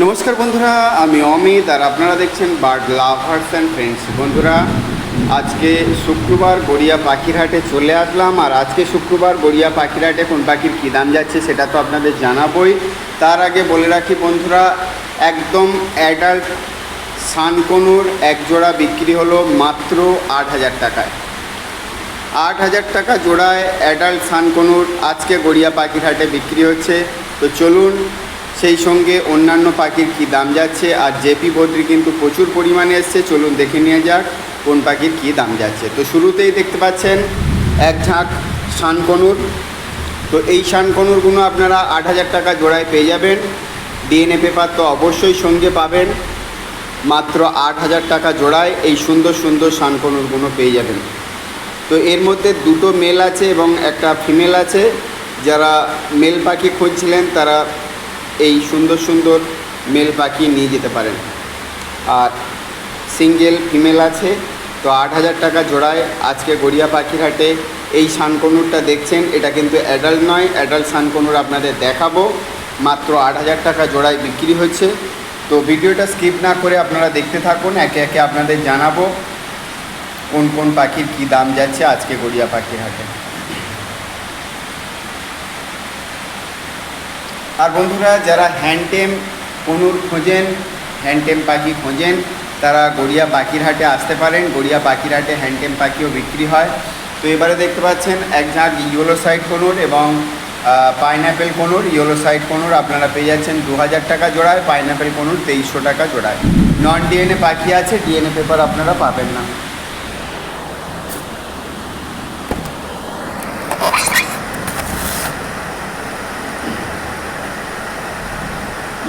নমস্কার বন্ধুরা, আমি অমিত আর আপনারা দেখছেন বার্ড লাভার্স অ্যান্ড ফ্রেন্ডস বন্ধুরা, আজকে শুক্রবার গড়িয়া পাখিরহাটে চলে আসলাম আর আজকে শুক্রবার গড়িয়া পাখিরহাটে কোন পাখির কী দাম যাচ্ছে সেটা তো আপনাদের জানাবই। তার আগে বলে রাখি বন্ধুরা, একদম অ্যাডাল্ট সানকনুর এক জোড়া বিক্রি হলো মাত্র আট হাজার টাকায়। আট হাজার টাকা জোড়ায় অ্যাডাল্ট সানকনুর আজকে গড়িয়া পাখিরহাটে বিক্রি হচ্ছে। তো চলুন সেই সঙ্গে অন্যান্য পাখির কী দাম যাচ্ছে? আর জেপি বদ্রি কিন্তু প্রচুর পরিমাণে এসছে। চলুন দেখে নিয়ে যাক কোন পাখির কী দাম যাচ্ছে। তো শুরুতেই দেখতে পাচ্ছেন এক ঝাঁক শানকনুর। তো এই শানকনুরগুলো আপনারা আট হাজার টাকা জোড়ায় পেয়ে যাবেন। ডিএনএ পেপার তো অবশ্যই সঙ্গে পাবেন। মাত্র আট হাজার টাকা জোড়ায় এই সুন্দর সুন্দর শানকনুরগুলো পেয়ে যাবেন। তো এর মধ্যে দুটো মেল আছে এবং একটা ফিমেল আছে। যারা মেল পাখি খুঁজছিলেন, তারা এই সুন্দর সুন্দর মেল পাখি নিয়ে যেতে পারেন। আর সিঙ্গেল ফিমেল আছে, তো আট হাজার টাকা জোড়ায় আজকে গড়িয়া পাখির হাটে এই শানকনুরটা দেখছেন, এটা কিন্তু অ্যাডাল্ট নয় অ্যাডাল্ট শানকনুর আপনাদের দেখাবো। মাত্র আট হাজার টাকা জোড়ায় বিক্রি হচ্ছে। তো ভিডিওটা স্কিপ না করে আপনারা দেখতে থাকুন, একে একে আপনাদের জানাব কোন কোন পাখির কী দাম যাচ্ছে আজকে গড়িয়া পাখির হাটে। আর বন্ধুরা, যারা হ্যান্ডটেম, কনুর খোঁজেন, হ্যান্ডটেম পাখি খোঁজেন, তারা গড়িয়া বাকিরহাটে আসতে পারেন। গড়িয়া পাখির হাটে হ্যান্ডটেম পাখিও বিক্রি হয়। তো এবারে দেখতে পাচ্ছেন, এক ঝাঁক ইয়েলো সাইড কনুর এবং pineapple conure. Yellow side conure আপনারা পেয়ে যাচ্ছেন দু হাজার টাকা জোড়ায়। পাইনঅ্যাপেল কনুর তেইশশো টাকা জোড়ায়। নন ডিএনএ পাখি আছে ডিএনএ পেপার আপনারা পাবেন না।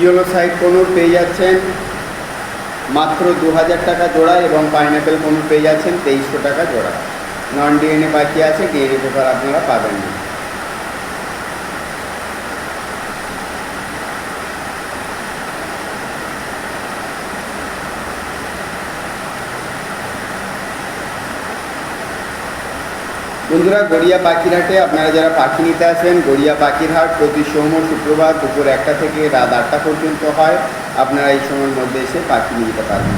ইয়েলো সাইড কনুর পেয়ে যাচ্ছেন মাত্র দু হাজার টাকা জোড়া এবং পাইনঅ্যাপেল কনুর পেয়ে যাচ্ছেন তেইশশো টাকা জোড়া। নন ডিএনএ বাকি আছে, ডিএনএ পেপার আপনারা পাবেন। না বন্ধুরা, গড়িয়া পাখিরহাটে আপনারা যারা পাখি নিতে আসেন, গড়িয়া পাখিরহাট প্রতি সোম শুক্রবার দুপুর একটা থেকে রাত আটটা পর্যন্ত হয়। আপনারা এই সময়ের মধ্যে এসে পাখি নিতে পারবেন।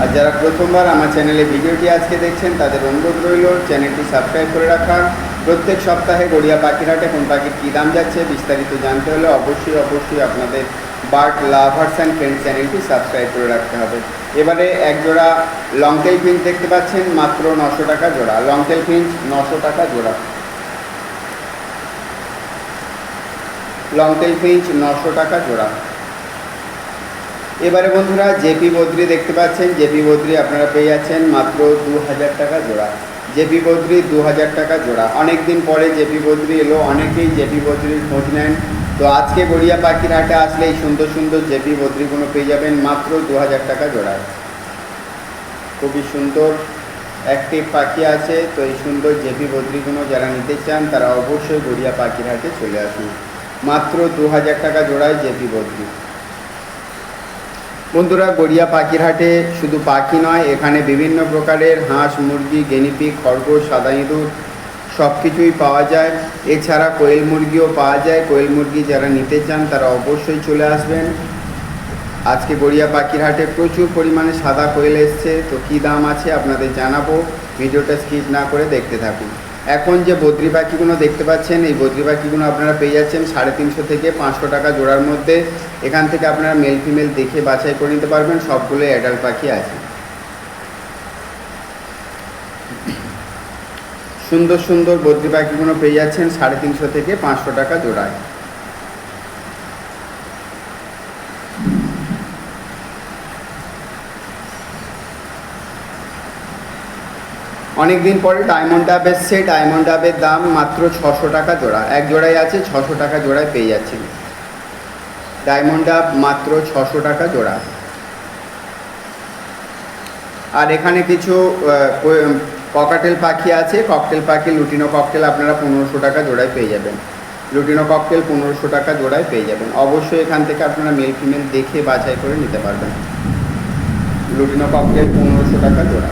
আর যারা প্রথমবার আমার চ্যানেলে ভিডিওটি আজকে দেখছেন, তাদের অনুরোধ রইল, চ্যানেলটি সাবস্ক্রাইব করে রাখার। প্রত্যেক সপ্তাহে গড়িয়া পাখিরহাটে কোন পাখির কী দাম যাচ্ছে, বিস্তারিত জানতে হলে অবশ্যই অবশ্যই আপনাদের বার্ড লাভার্স অ্যান্ড ফ্রেন্ড চ্যানেলটি সাবস্ক্রাইব করে রাখতে হবে। এবারে এক জোড়া লংটেল ফিঞ্চ দেখতে পাচ্ছেন, মাত্র নশো টাকা জোড়া। লংটেল ফিঞ্চ নশো টাকা জোড়া। লংটেল ফিঞ্চ নশো টাকা জোড়া। এবারে বন্ধুরা জেপি বদ্রি দেখতে পাচ্ছেন। জেপি বদ্রি আপনারা পেয়ে যাচ্ছেন মাত্র দু হাজার টাকা জোড়া। জেপি বদ্রি দু হাজার টাকা জোড়া। অনেক দিন পরে জেপি বদ্রি এলো, অনেকেই জেপি বদ্রির খোঁজ নেন। তো আজকে গড়িয়া পাখির হাটে আসলে এই সুন্দর সুন্দর জেপি বদ্রিগুলো পেয়ে যাবেন মাত্র দু হাজার টাকা জোড়ায় খুবই সুন্দর অ্যাক্টিভ পাখি আছে, তো এই সুন্দর জেপি বদ্রিগুলো যারা নিতে চান, তারা অবশ্যই গড়িয়া পাখির হাটে চলে আসুন। মাত্র দু হাজার টাকা জোড়ায় জেপি বদ্রি। বন্ধুরা, গড়িয়া পাখির হাটে শুধু পাখি নয়, এখানে বিভিন্ন প্রকারের হাঁস, মুরগি গেনিপি খরগোশ, সাদা ইঁদুর সব কিছুই পাওয়া যায়। এছাড়া কোয়েল মুরগিও পাওয়া যায়। কোয়েল মুরগি যারা নিতে চান, তারা অবশ্যই চলে আসবেন। আজকে গড়িয়া পাখির হাটে প্রচুর পরিমাণে সাদা কোয়েল এসছে। তো কী দাম আছে আপনাদের জানাব। ভিডিওটা স্কিপ না করে দেখতে থাকুন। এখন যে বদ্রি পাখিগুলো দেখতে পাচ্ছেন, এই বদ্রি পাখিগুলো আপনারা পেয়ে যাচ্ছেন সাড়ে তিনশো থেকে পাঁচশো টাকা জোড়ার মধ্যে। এখান থেকে আপনারা মেল ফিমেল দেখে বাছাই করে নিতে পারবেন। সবগুলো অ্যাডাল্ট পাখি আছে। সুন্দর সুন্দর বদ্রি পাখিগুলো পেয়ে যাচ্ছেন সাড়ে তিনশো থেকে পাঁচশো টাকা জোড়ায়। অনেক দিন পরে ডায়মন্ড ডাব এসছে ডায়মন্ড ডাবের দাম মাত্র ছশো টাকা জোড়া। এক জোড়ায় আছে, ছশো টাকা জোড়ায় পেয়ে যাচ্ছেন। ডায়মন্ড ডাব মাত্র ছশো টাকা জোড়া। আর এখানে কিছু ককাটেল পাখি আছে, ককটেল পাখি, লুটিনো ককটেল আপনারা পনেরোশো টাকা জোড়ায় পেয়ে যাবেন। লুটিনো ককটেল পনেরোশো টাকা জোড়ায় পেয়ে যাবেন। অবশ্যই এখান থেকে আপনারা মেল ফিমেল দেখে বাছাই করে নিতে পারবেন। লুটিনো ককটেল পনেরোশো টাকা জোড়া।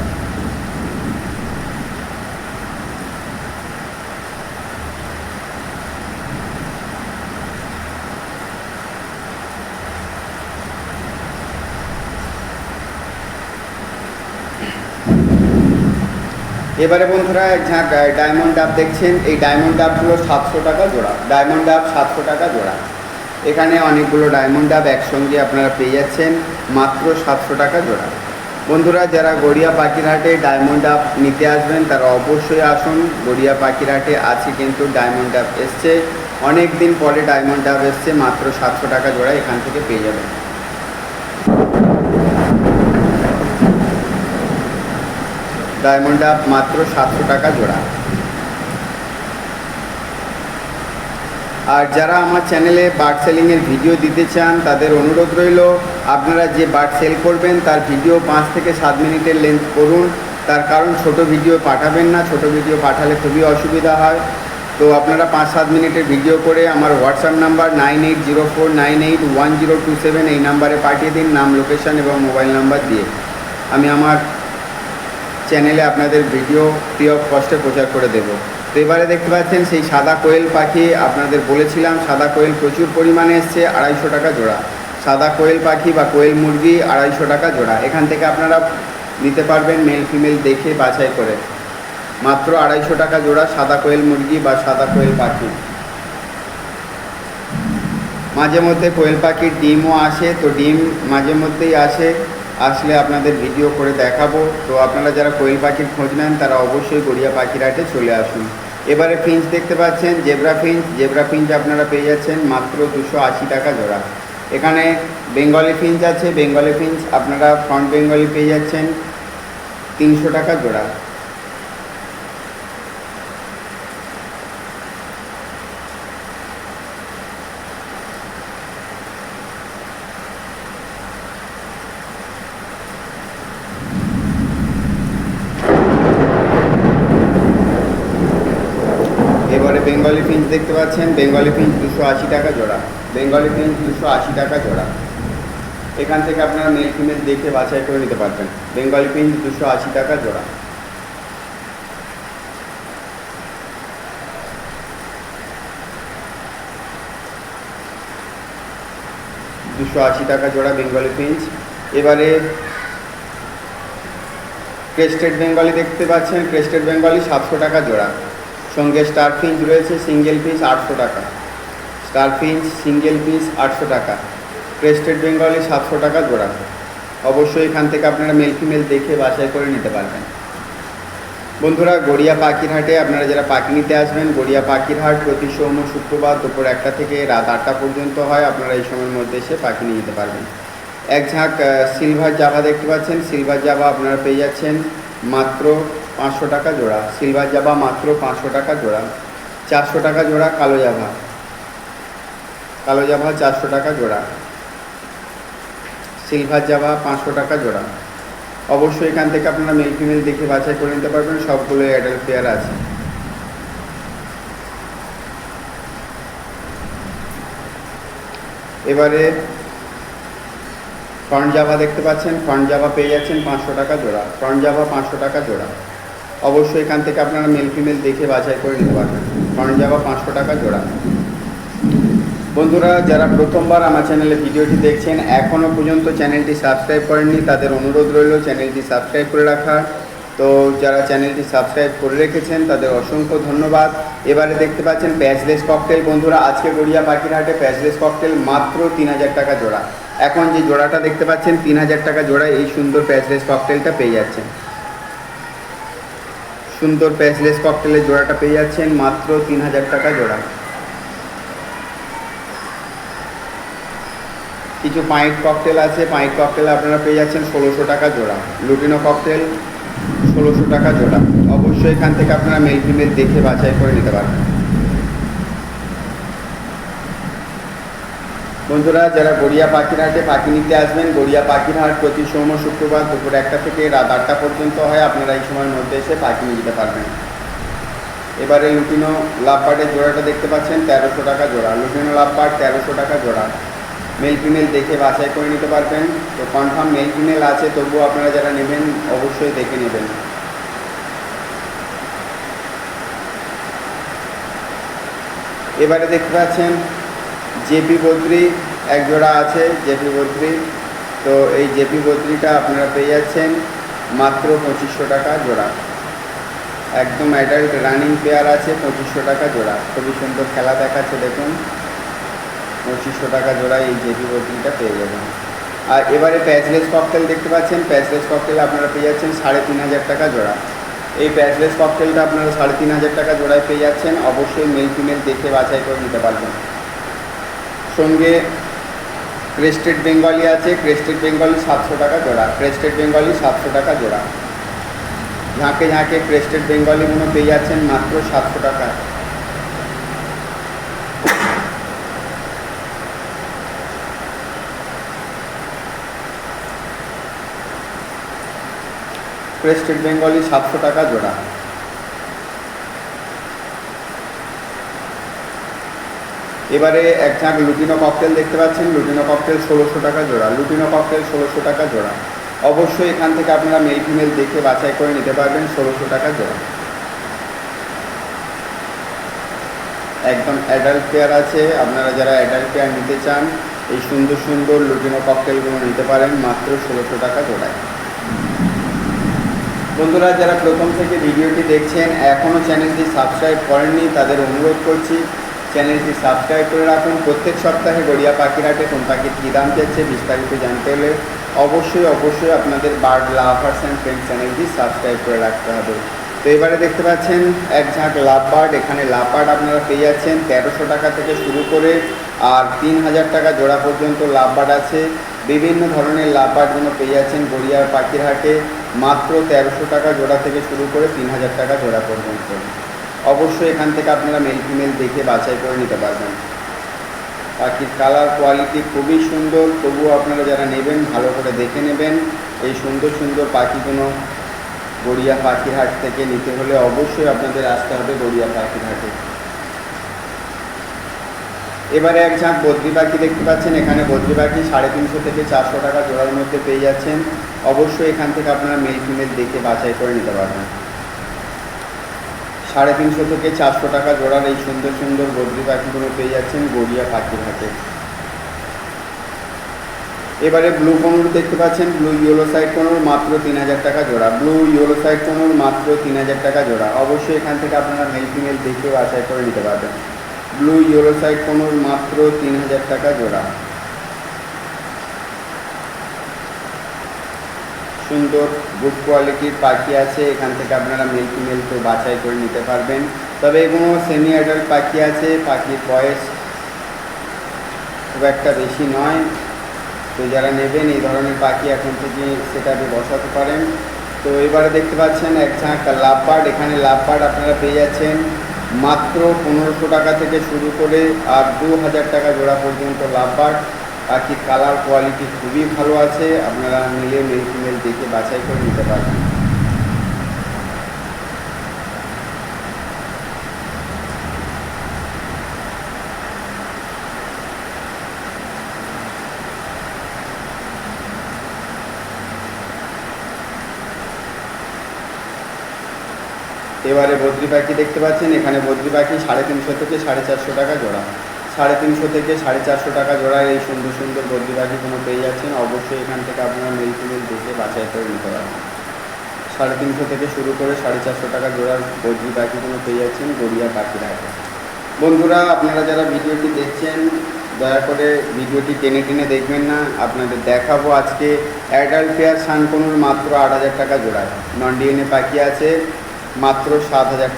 এবারে বন্ধুরা এক ঝাঁক ডায়মন্ড ডাব দেখছেন। এই ডায়মন্ড ডাবগুলো সাতশো টাকা জোড়া। ডায়মন্ড ডাব সাতশো টাকা জোড়া। এখানে অনেকগুলো ডায়মন্ড ডাব একসঙ্গে আপনারা পেয়ে যাচ্ছেন, মাত্র সাতশো টাকা জোড়া। বন্ধুরা, যারা গড়িয়া পাখিরহাটে ডায়মন্ড ডাব নিতে আসবেন, তারা অবশ্যই আসুন। গড়িয়া পাখিরহাটে আছে কিন্তু ডায়মন্ড ডাব এসছে। অনেক দিন পরে ডায়মন্ড ডাব এসছে, মাত্র সাতশো টাকা জোড়া এখান থেকে পেয়ে যাবেন। ডায়মন্ড ডাব মাত্র সাতশো টাকা জোড়া। আর যারা আমার চ্যানেলে বার্ড সেলিংয়ের ভিডিও দিতে চান, তাদের অনুরোধ রইল, আপনারা যে বার্ড সেল করবেন, তার ভিডিও পাঁচ থেকে সাত মিনিটের লেন্থ করুন। তার কারণ ছোট ভিডিও পাঠাবেন না, ছোট ভিডিও পাঠালে খুবই অসুবিধা হয়। তো আপনারা পাঁচ সাত মিনিটের ভিডিও করে আমার WhatsApp number nine eight zero four nine eight one zero two seven এই নাম্বারে পাঠিয়ে দিন, নাম, লোকেশন এবং মোবাইল নাম্বার দিয়ে। আমি আমার চ্যানেলে আপনাদের ভিডিও ফ্রি অফ কস্টে প্রচার করে দেব। তো এবারে দেখতে পাচ্ছেন, সেই সাদা কোয়েল পাখি আপনাদের বলেছিলাম, সাদা কোয়েল প্রচুর পরিমাণে এসছে, আড়াইশো টাকা জোড়া। সাদা কোয়েল পাখি বা কোয়েল মুরগি, আড়াইশো টাকা জোড়া। এখান থেকে আপনারা নিতে পারবেন মেল ফিমেল দেখে বাছাই করে। মাত্র আড়াইশো টাকা জোড়া সাদা কোয়েল মুরগি বা সাদা কোয়েল পাখি। মাঝে মধ্যে কোয়েল পাখির ডিমও আসে, তো ডিম মাঝে মধ্যেই আসে। আসলে আপনাদের ভিডিও করে দেখাবো। তো আপনারা যারা কোয়েল পাখির খোঁজ নেন, তারা অবশ্যই গড়িয়া পাখিরাটে চলে আসুন। এবারে ফিঞ্চ দেখতে পাচ্ছেন, জেব্রা ফিঞ্চ। জেব্রা ফিঞ্চ আপনারা পেয়ে যাচ্ছেন মাত্র দুশো আশি টাকা জোড়া। এখানে বেঙ্গলি ফিঞ্চ আছে। বেঙ্গলি ফিঞ্চ আপনারা ফ্রন্ট বেঙ্গলি পেয়ে যাচ্ছেন তিনশো টাকা জোড়া এবারে বেঙ্গলি ফিঞ্চ দেখতে পাচ্ছেন? বেঙ্গলি ফিঞ্চ দুশো আশি টাকা জোড়া। বেঙ্গলি ফিঞ্চ দুশো আশি টাকা জোড়া। এখান থেকে আপনারা মেল ফিমেল দেখে বাছাই করে নিতে পারবেন। বেঙ্গলি ফিঞ্চ দুশো আশি টাকা জোড়া। দুশো আশি টাকা জোড়া বেঙ্গলি ফিঞ্চ এবারে ক্রেস্টেড বেঙ্গলি দেখতে পাচ্ছেন। ক্রেস্টেড বেঙ্গলি সাতশো টাকা জোড়া। সঙ্গে স্টার ফিঞ্চ রয়েছে সিঙ্গেল পিস আটশো টাকা। স্টার ফিঞ্চ সিঙ্গেল পিস আটশো টাকা। ক্রেস্টেড বেঙ্গলি সাতশো টাকা জোড়া। অবশ্যই এখান থেকে আপনারা মেল ফিমেল দেখে বাছাই করে নিতে পারবেন। বন্ধুরা, গড়িয়া পাখির হাটে আপনারা যারা পাখি নিতে আসবেন, গড়িয়া পাখির হাট প্রতি সোম শুক্রবার দুপুর একটা থেকে রাত আটটা পর্যন্ত হয়, আপনারা এই সময়ের মধ্যে এসে পাখি নিয়ে যেতে পারবেন। এক ঝাঁক সিলভার জাভা দেখতে পাচ্ছেন। সিলভার জাভা আপনারা পেয়ে যাচ্ছেন মাত্র পাঁচশো টাকা জোড়া সিলভার জাভা মাত্র পাঁচশো টাকা জোড়া, চারশো টাকা জোড়া কালো জাভা কালো জাভা চারশো টাকা জোড়া সিলভার জাভা পাঁচশো টাকা জোড়া। অবশ্যই এখান থেকে আপনারা মেল ফিমেল দেখে বাছাই করে নিতে পারবেন, সবগুলো অ্যাডাল্ট পেয়ার আছে। এবারে ফ্রন্ট জাভা দেখতে পাচ্ছেন ফ্রন্ট জাভা পেয়ে যাচ্ছেন পাঁচশো টাকা জোড়া ফ্রন্ট জাভা পাঁচশো টাকা জোড়া। অবশ্যই এখান থেকে আপনারা মেল ফিমেল দেখে বাছাই করে নিতে পারবেন। ফ্রন্ট জাভা পাঁচশো টাকা জোড়া। বন্ধুরা, যারা প্রথমবার আমার চ্যানেলে ভিডিওটি দেখছেন এখনও পর্যন্ত চ্যানেলটি সাবস্ক্রাইব করেননি, তাদের অনুরোধ রইল চ্যানেলটি সাবস্ক্রাইব করে রাখার। তো যারা চ্যানেলটি সাবস্ক্রাইব করে রেখেছেন, তাদের অসংখ্য ধন্যবাদ। এবারে দেখতে পাচ্ছেন প্যাচলেস ককটেল বন্ধুরা, আজকে গড়িয়া পাখির হাটে প্যাচলেস ককটেল মাত্র তিন হাজার টাকা জোড়া। এখন যে জোড়াটা দেখতে পাচ্ছেন, তিন হাজার টাকা জোড়া এই সুন্দর প্যাচলেস ককটেলটা পেয়ে যাচ্ছেন। সুন্দর প্যাসলেস ককটেলের জোড়াটা পেয়ে যাচ্ছেন মাত্র তিন হাজার টাকা জোড়া। কিছু পাইট ককটেল আছে পাইট ককটেল আপনারা পেয়ে যাচ্ছেন ষোলোশো টাকা জোড়া। লুটিনো ককটেল ষোলোশো টাকা জোড়া। অবশ্যই এখান থেকে আপনারা মেল ফিমেল দেখে বাছাই করে নিতে পারবেন। বন্ধুরা, যারা গড়িয়া পাখির হাটে পাখি নিতে আসবেন, গড়িয়া পাখির হাট প্রতি সোম শুক্রবার দুপুর একটা থেকে রাত আটটা পর্যন্ত হয়। আপনারা এই সময়ের মধ্যে এসে পাখি নিয়ে যেতে পারবেন। এবারে লুটিনো লাভবার্ডের জোড়াটা দেখতে পাচ্ছেন, তেরোশো টাকা জোড়া। লুটিনো লাভবার্ড, তেরোশো টাকা জোড়া। মেল ফিমেল দেখে বাছাই করে নিতে পারবেন। তো কনফার্ম মেল ফিমেল আছে, তবুও আপনারা যারা নেবেন, অবশ্যই দেখে নেবেন। এবারে দেখতে পাচ্ছেন জেপি বদ্রি এক জোড়া আছে জেপি বদ্রি। তো এই জেপি বদ্রিটা আপনারা পেয়ে যাচ্ছেন মাত্র পঁচিশশো টাকা জোড়া। একদম অ্যাডাল্ট রানিং পেয়ার আছে, পঁচিশশো টাকা জোড়া। খুবই সুন্দর খেলা দেখাচ্ছে, দেখুন। পঁচিশশো টাকা জোড়া এই জেপি বদ্রিটা পেয়ে যাবেন। আর এবারে প্যাচলেস ককটেল দেখতে পাচ্ছেন। প্যাচলেস ককটেল আপনারা পেয়ে যাচ্ছেন সাড়ে তিন হাজার টাকা জোড়া। এই প্যাচলেস ককটেলটা আপনারা সাড়ে তিন হাজার টাকা জোড়ায় পেয়ে যাচ্ছেন। অবশ্যই মেল ফিমেল দেখে বাছাই করে নিতে পারবেন। সঙ্গে ক্রেস্টেড বেঙ্গলি আছে ক্রেস্টেড বেঙ্গলি সাতশো টাকা জোড়া ক্রেস্টেড বেঙ্গলি সাতশো টাকা জোড়া। ঝাঁকে ঝাঁকে ক্রেস্টেড বেঙ্গলিগুলো পেয়ে যাচ্ছেন মাত্র সাতশো টাকা ক্রেস্টেড বেঙ্গলি সাতশো টাকা জোড়া। এবারে এক ঝাঁক লুটিনো ককটেল দেখতে পাচ্ছেন। লুটিনো ককটেল ষোলোশো টাকা জোড়া। লুটিনো ককটেল ষোলোশো টাকা জোড়া। অবশ্যই এখান থেকে আপনারা মেল ফিমেল দেখে বাছাই করে নিতে পারবেন ষোলোশো টাকা জোড়া। একদম অ্যাডাল্ট পেয়ার আছে। আপনারা যারা অ্যাডাল্ট পেয়ার নিতে চান, এই সুন্দর সুন্দর লুটিনো ককটেলগুলো নিতে পারেন মাত্র ষোলোশো টাকা জোড়ায়। বন্ধুরা, যারা প্রথম থেকে ভিডিওটি দেখছেন এখনও চ্যানেলটি সাবস্ক্রাইব করেননি, তাদের অনুরোধ করছি চ্যানেলটি সাবস্ক্রাইব করে রাখুন। প্রত্যেক সপ্তাহে গড়িয়া পাখিরহাটে কোন পাখির কী দাম যাচ্ছে বিস্তারিত জানতে হলে অবশ্যই অবশ্যই আপনাদের বার্ড লাভার্স অ্যান্ড ফ্রেন্ড চ্যানেলটি সাবস্ক্রাইব করে রাখতে হবে। তো এবারে দেখতে পাচ্ছেন, এক ঝাঁক লাভ বার্ড এখানে লাভ বার্ড আপনারা পেয়ে যাচ্ছেন তেরোশো টাকা থেকে শুরু করে আর তিন হাজার টাকা জোড়া পর্যন্ত লাভ বার্ড আছে। বিভিন্ন ধরনের লাভ বার্ডগুলো পেয়ে যাচ্ছেন গড়িয়ার পাখির হাটে মাত্র তেরোশো টাকা জোড়া থেকে শুরু করে তিন হাজার টাকা জোড়া পর্যন্ত। অবশ্যই এখান থেকে আপনারা মেল ফিমেল দেখে বাছাই করে নিতে পারবেন। পাখির কালার কোয়ালিটি খুবই সুন্দর, তবুও আপনারা যারা নেবেন, ভালো করে দেখে নেবেন। এই সুন্দর সুন্দর পাখিগুলো গড়িয়া পাখির হাট থেকে নিতে হলে অবশ্যই আপনাদের আসতে হবে গড়িয়া পাখির হাটে। এবারে এক ঝাঁক বদ্রি পাখি দেখতে পাচ্ছেন, এখানে বদ্রি পাখি সাড়ে তিনশো থেকে চারশো টাকা জোড়ার মধ্যে পেয়ে যাচ্ছেন। অবশ্যই এখান থেকে আপনারা মেল ফিমেল দেখে বাছাই করে নিতে পারবেন। সাড়ে তিনশো থেকে চারশো টাকা জোড়ার এই সুন্দর সুন্দর বদ্রি পাখিগুলো পেয়ে যাচ্ছেন গড়িয়া পাখির হাটে। এবারে ব্লু কনুর দেখতে পাচ্ছেন, ব্লু ইয়েলো সাইড কনুর মাত্র তিন হাজার টাকা জোড়া। ব্লু ইয়েলো সাইড কনুর মাত্র তিন হাজার টাকা জোড়া। অবশ্যই এখান থেকে আপনারা মেল ফিমেল দেখে বাছাই করে নিতে পারবেন। ব্লু ইয়েলো সাইড কনুর মাত্র তিন হাজার টাকা জোড়া। সুন্দর গুড কোয়ালিটির পাখি আছে, এখান থেকে আপনারা মেল ফিমেল তো বাছাই করে নিতে পারবেন। তবে এগুলো সেমি অ্যাডাল্ট পাখি আছে, পাখির বয়স খুব একটা বেশি নয়। তো যারা নেবেন, এই ধরনের পাখি এখন থেকে সেটাকে বসাতে পারেন। তো এবারে দেখতে পাচ্ছেন এক লাভ বার্ড এখানে লাভ বার্ড আপনারা পেয়ে যাচ্ছেন। মাত্র পনেরোশো টাকা থেকে শুরু করে আর দু হাজার টাকা জোড়া পর্যন্ত লাভ পাখির কালার কোয়ালিটি খুবই ভালো আছে, আপনারা মিলে মেল ফিমেল দেখে বাছাই করে নিতে পারবেন। এবারে বদ্রি পাখি দেখতে পাচ্ছেন, এখানে বদ্রি পাখি সাড়ে তিনশো থেকে সাড়ে চারশো টাকা জোড়া। সাড়ে তিনশো থেকে সাড়ে চারশো টাকা জোড়ায় এই সুন্দর সুন্দর বদ্রি পাখিগুলো পেয়ে যাচ্ছেন, অবশ্যই এখান থেকে আপনারা মেল ফিমেল দেখে বাছাই করে নিতে পারবেন। সাড়ে তিনশো থেকে শুরু করে সাড়ে চারশো টাকা জোড়ার বদ্রি পাখিগুলো পেয়ে যাচ্ছেন গড়িয়া পাখির হাটে। বন্ধুরা, আপনারা যারা ভিডিওটি দেখছেন, দয়া করে ভিডিওটি টেনে টেনে দেখবেন না, আপনাদের দেখাবো আজকে অ্যাডাল্ট পেয়ার সানকনুর মাত্র আট হাজার টাকা জোড়ায় নন ডিএনএ পাখি আছে, মাত্র সাত হাজার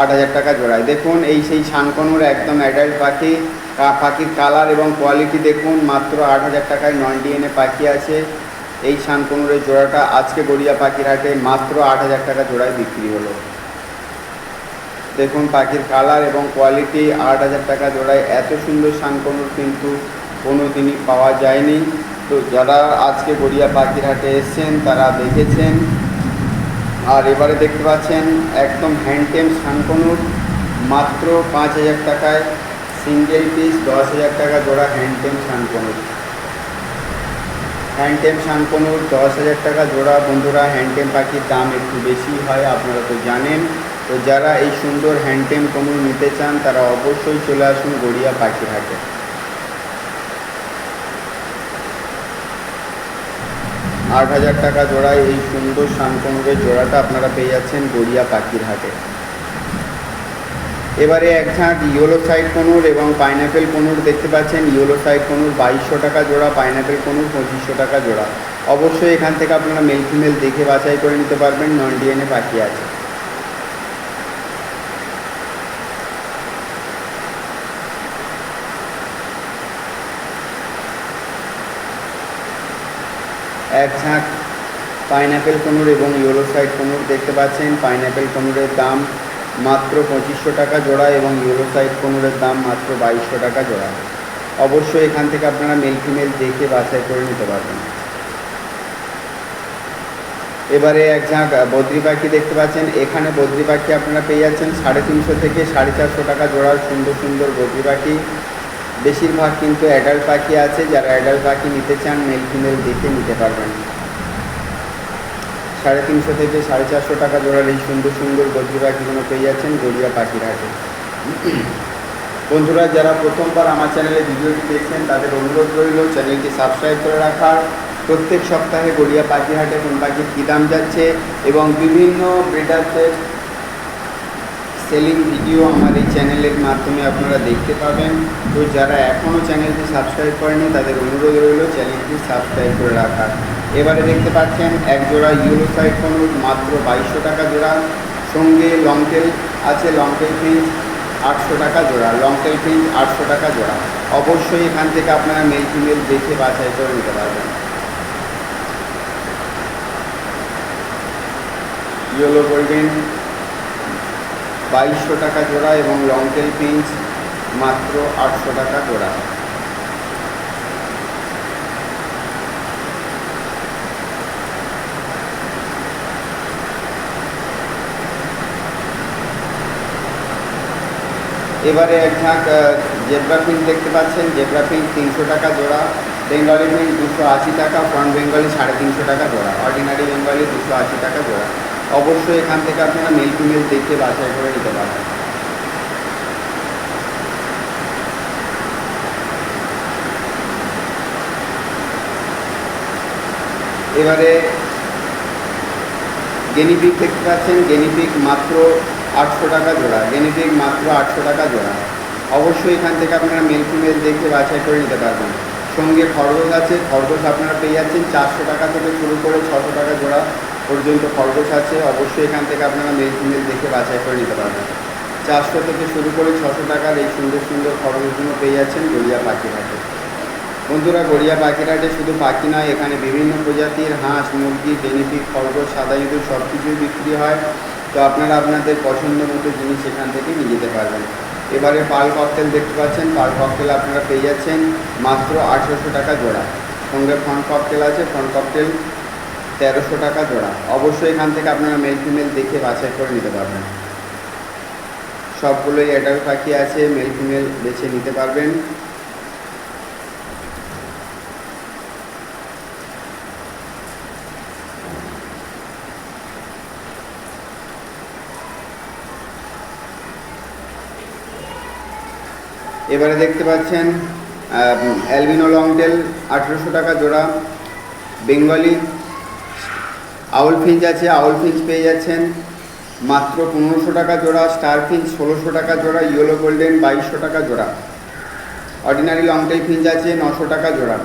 আট হাজার টাকা জোড়ায়। দেখুন, এই সেই শানকনুর একদম অ্যাডাল্ট পাখি পাখির কালার এবং কোয়ালিটি দেখুন, মাত্র আট হাজার টাকায় নন ডিএনএ পাখি আছে। এই শানকনুরের জোড়াটা আজকে গড়িয়া পাখির হাটে মাত্র আট হাজার টাকা জোড়ায় বিক্রি হলো। দেখুন, পাখির কালার এবং কোয়ালিটি আট হাজার টাকা জোড়ায়। এত সুন্দর শানকনুর কিন্তু কোনো দিনই পাওয়া যায়নি। তো যারা আজকে গড়িয়া পাখির হাটে এসছেন, তারা দেখেছেন আর এবারে দেখতে পাচ্ছেন একদম হ্যান্ডটেম শানকনুর মাত্র পাঁচ হাজার টাকায় সিঙ্গেল পিস, দশ হাজার টাকা জোড়া হ্যান্ডটেম শানকনুর হ্যান্ডটেম শানকনুর দশ হাজার টাকা জোড়া। বন্ধুরা, হ্যান্ডটেম পাখির দাম একটু বেশি হয়, আপনারা তো জানেন। তো যারা এই সুন্দর হ্যান্ডটেম কনুর নিতে চান, তারা অবশ্যই চলে আসুন গড়িয়া পাখির আট হাজার টাকা জোড়ায় এই সুন্দর শানকঙ্গের জোড়াটা আপনারা পেয়ে যাচ্ছেন গড়িয়া পাখির হাটে। এবারে এক ঝাঁক ইয়েলো সাইড কনুর এবং পাইনাপেল কনুর দেখতে পাচ্ছেন। ইয়েলো সাইড কনুর বাইশশো টাকা জোড়া পাইনাপেল কনুর পঁচিশশো টাকা জোড়া। অবশ্যই এখান থেকে আপনারা মেল ফিমেল দেখে বাছাই করে নিতে পারবেন। নন ডিএনএ পাখি আছে। এক ঝাঁক পাইনাপেল কনুর এবং ইয়েলো সাইড কনুর দেখতে পাচ্ছেন। পাইনাপেল কনুরের দাম মাত্র পঁচিশশো টাকা জোড়া এবং ইয়েলো সাইড কনুরের দাম মাত্র বাইশশো টাকা জোড়া। অবশ্যই এখান থেকে আপনারা মেল ফিমেল দেখে বাছাই করে নিতে পারবেন। এবারে এক ঝাঁক বদ্রি পাখি দেখতে পাচ্ছেন। এখানে বদ্রি পাখি আপনারা পেয়ে যাচ্ছেন সাড়ে তিনশো থেকে সাড়ে চারশো টাকা জোড়ার সুন্দর সুন্দর বদ্রি পাখি। বেশিরভাগ কিন্তু অ্যাডাল্ট পাখি আছে, যারা অ্যাডাল্ট পাখি নিতে চান মেল ফিমেল দেখে নিতে পারবেন। সাড়ে তিনশো থেকে সাড়ে চারশো টাকা জোড়ার এই সুন্দর সুন্দর বদ্রি পাখিগুলো পেয়ে যাচ্ছেন গড়িয়া পাখির হাটে। বন্ধুরা, যারা প্রথমবার আমার চ্যানেলে ভিডিওটি দেখছেন, তাদের অনুরোধ রইল চ্যানেলটি সাবস্ক্রাইব করে রাখার। প্রত্যেক সপ্তাহে গড়িয়া পাখি হাটে কোন পাখির কী দাম যাচ্ছে এবং বিভিন্ন ব্রিডারদের সেলিং ভিডিও আমার এই চ্যানেলের মাধ্যমে আপনারা দেখতে পাবেন। তো যারা এখনও চ্যানেলটি সাবস্ক্রাইব করেনি তাদের অনুরোধ রইল চ্যানেলটি সাবস্ক্রাইব করে রাখার। এবারে দেখতে পাচ্ছেন এক জোড়া ইউরো সাইড কনুর মাত্র বাইশশো টাকা জোড়া। সঙ্গে লংটেল আছে, লংটেল ফিঞ্চ আটশো টাকা জোড়া, লংটেল ফিঞ্চ আটশো টাকা জোড়া। অবশ্যই এখান থেকে আপনারা মেল ফিমেল দেখে বাছাই করে নিতে পারবেন। ইয়েলো গোল্ডেন বাইশশো টাকা জোড়া এবং লংটেল পিঞ্চ মাত্র আটশো টাকা জোড়া। এবারে এক ঝাঁক জেব্রা পিন দেখতে পাচ্ছেন। জেব্রা পিন তিনশো টাকা জোড়া। বেঙ্গলি পিন দুশো আশি টাকা। ফ্রন্ট বেঙ্গলি সাড়ে তিনশো টাকা জোড়া। অর্ডিনারি বেঙ্গলি দুশো আশি টাকা জোড়া। অবশ্যই এখান থেকে আপনারা মেল ফিমেল দেখে বাছাই করে নিতে পারবেন। এবারে গেনিপিক দেখতে পাচ্ছেন গেনিপিক মাত্র আটশো টাকা জোড়া গেনিপিক মাত্র আটশো টাকা জোড়া। অবশ্যই এখান থেকে আপনারা মেল ফিমেল দেখে বাছাই করে নিতে পারবেন। সঙ্গে খরগোশ আছে, খরগোশ আপনারা পেয়ে যাচ্ছেন চারশো টাকা থেকে শুরু করে ছশো টাকা জোড়া। পর্যন্ত খরগোশ আছে, অবশ্যই এখান থেকে আপনারা ফিমেল দেখে বাছাই করে নিতে পারবেন। চারশো থেকে শুরু করে ছশো টাকার এই সুন্দর সুন্দর খরগোশগুলো পেয়ে যাচ্ছেন গড়িয়া পাখিরহাটে বন্ধুরা, গড়িয়া পাখিরহাটে শুধু পাখি নয়, এখানে বিভিন্ন প্রজাতির হাঁস, মুরগি বেনিফিক খরগোশ, সাদা ইঁদুর সব কিছুই বিক্রি হয়। তো আপনারা আপনাদের পছন্দ মতো জিনিস এখান থেকে নিয়ে যেতে পারবেন। এবারে পাল ককটেল দেখতে পাচ্ছেন, পাল ককটেল আপনারা পেয়ে যাচ্ছেন মাত্র আঠেরোশো টাকা জোড়া। সঙ্গে ফ্রন্ট ককটেল আছে ফ্রন্ট ককটেল তেরোশো টাকা জোড়া। অবশ্যই এখান থেকে আপনারা মেল ফিমেল দেখে বাছাই করে নিতে পারবেন। সবগুলোই অ্যাডাল্ট পাখি আছে মেল ফিমেল বেছে নিতে পারবেন। এবারে দেখতে পাচ্ছেন অ্যালবিনো লংটেল আঠেরোশো টাকা জোড়া। বেঙ্গলি আউল ফিঞ্চ আছে, আউল ফিঞ্চ পেয়ে যাচ্ছেন। মাত্র পনেরোশো টাকা জোড়া, স্টার ফিঞ্চ ষোলোশো টাকা জোড়া, ইয়েলো গোল্ডেন বাইশশো টাকা জোড়া। অর্ডিনারি লং টাই ফিঞ্চ আছে, নশো টাকা জোড়া।